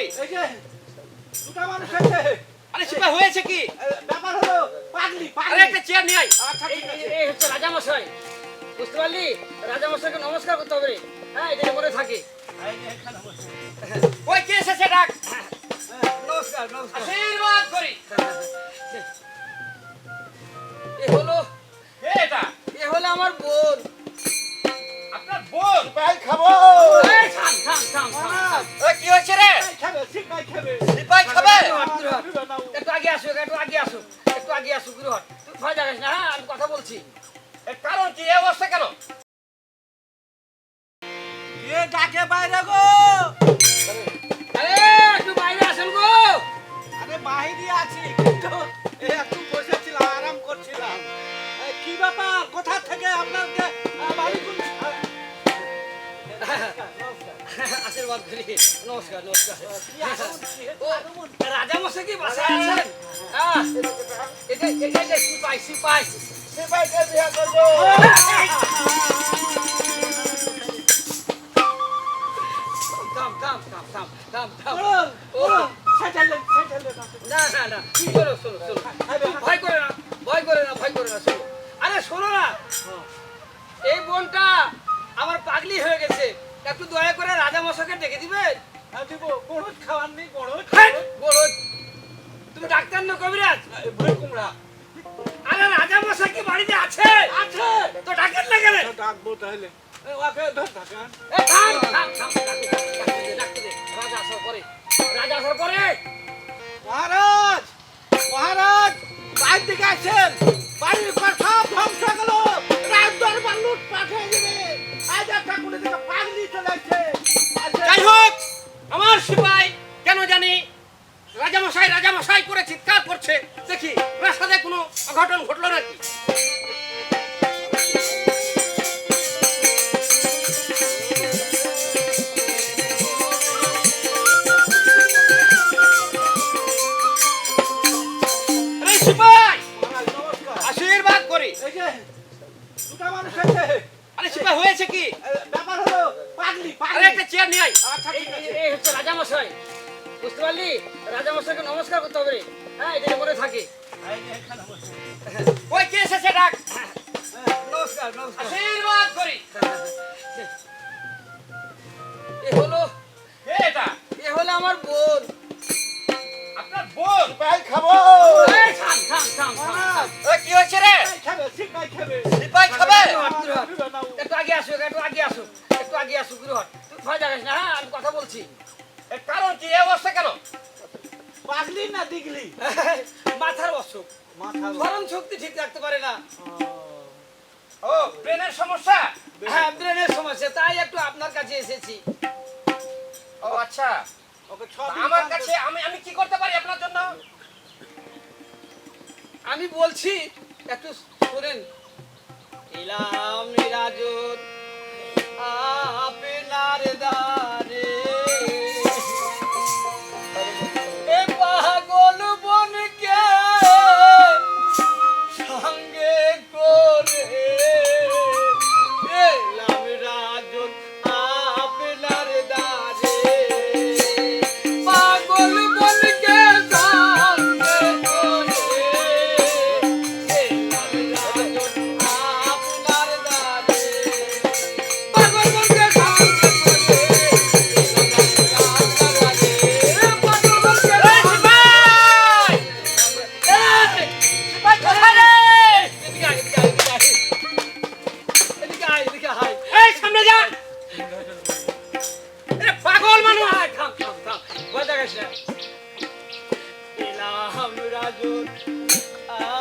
করি। দুটা মানুষ আছে। আরে সিপাই হয়েছে কি? ব্যাপার হলো পাগলি পাগলি। একটা চেয়ার নিয়ে আচ্ছা এই হচ্ছে রাজামশাই। বুঝতে পারলি? রাজামশাইকে নমস্কার করতে হবে হ্যাঁ এটা মনে থাকে। ওই কে এসেছে ডাক? নমস্কার নমস্কার। আশীর্বাদ করি। এ হলো এটা? এ হলো আমার বোন। আপনার বোন? পাই খাব। থাম থাম থাম কি হয়েছে রে? সিপাই আগে আসো একটু আগে আসো একটু আগে আসো গুরুহট তুই ভয় লাগাস না হ্যাঁ আমি কথা বলছি। কারণ কি? অবস্থা কেন? ডাকে বাইরে গো! নমস্কার, করি নমস্কার নমস্কার কি কি কি হ্যাঁ এটা এটা এটা সিপাই সিপাই সিপাইকে থাম থাম থাম থাম ও। না না না শোনো শোনো শোনো ভয় করে না ভয় করে না ভয় করে না শোনো আরে শোনো না এই বোনটা আমার পাগলি হয়ে গেছে একটু দয়া করে রাজা মশাকে ডেকে দিবেন হ্যাঁ, দিব, খাওয়ার নেই, তুমি ডাক্তার না কবিরাজ? এ, কুমড়া। আরে রাজা মশাই কি বাড়িতে আছে? আছে। তো ডাকেন না কেন? ডাকবো তাহলে। ওকে ধর থাকান। এ, থাম, থাম, থাম, ডাকতে দে, ডাকতে দে, ডাকতে দে। রাজা আসার পরে। রাজা আসার পরে। মহারাজ! মহারাজ! বাইর দিকে আসেন। বাড়ির হোক আমার সিপাই কেন জানি রাজামশাই রাজামশাই করে চিৎকার করছে। দেখি রাস্তাতে কোনো অঘটন ঘটলো নাকি? আশীর্বাদ করি। আরে সিপাই হয়েছে কি? ব্যাপার হলো আরে একটা চেয়ার নিয়ে আই আচ্ছা ঠিক আছে এই- এই হচ্ছে রাজামশাই বুঝতে পারলি রাজামশাইকে নমস্কার করতে হবে হ্যাঁ এটা মনে থাকে এই যে এখানে বসে। ওই কে এসেছে ডাক হ্যাঁ, নমস্কার নমস্কার আশীর্বাদ করি এ হলো এটা এ হলো আমার বোন আপনার বোন পাই খাব এই, থাম থাম থাম থাম মহারাজ কি হয়েছে রে খাবে সিপাই খাবে সিপাই খাবে একটু আগে আসো একটু আগে আসো তুই ভয় না হ্যাঁ? আমি কথা বলছি। এর কারণ কি? এই অবস্থা কেন? পাগলি না দিগলি? মাথার অসুখ। মাথা স্মরণ শক্তি ঠিক রাখতে পারে না। ও। ব্রেনের সমস্যা? হ্যাঁ ব্রেনের সমস্যা। তাই একটু আপনার কাছে এসেছি। ও আচ্ছা। আমার কাছে আমি আমি কি করতে পারি আপনার জন্য? আমি বলছি একটু শোনেন। ইলাম এলাম রাজুর আ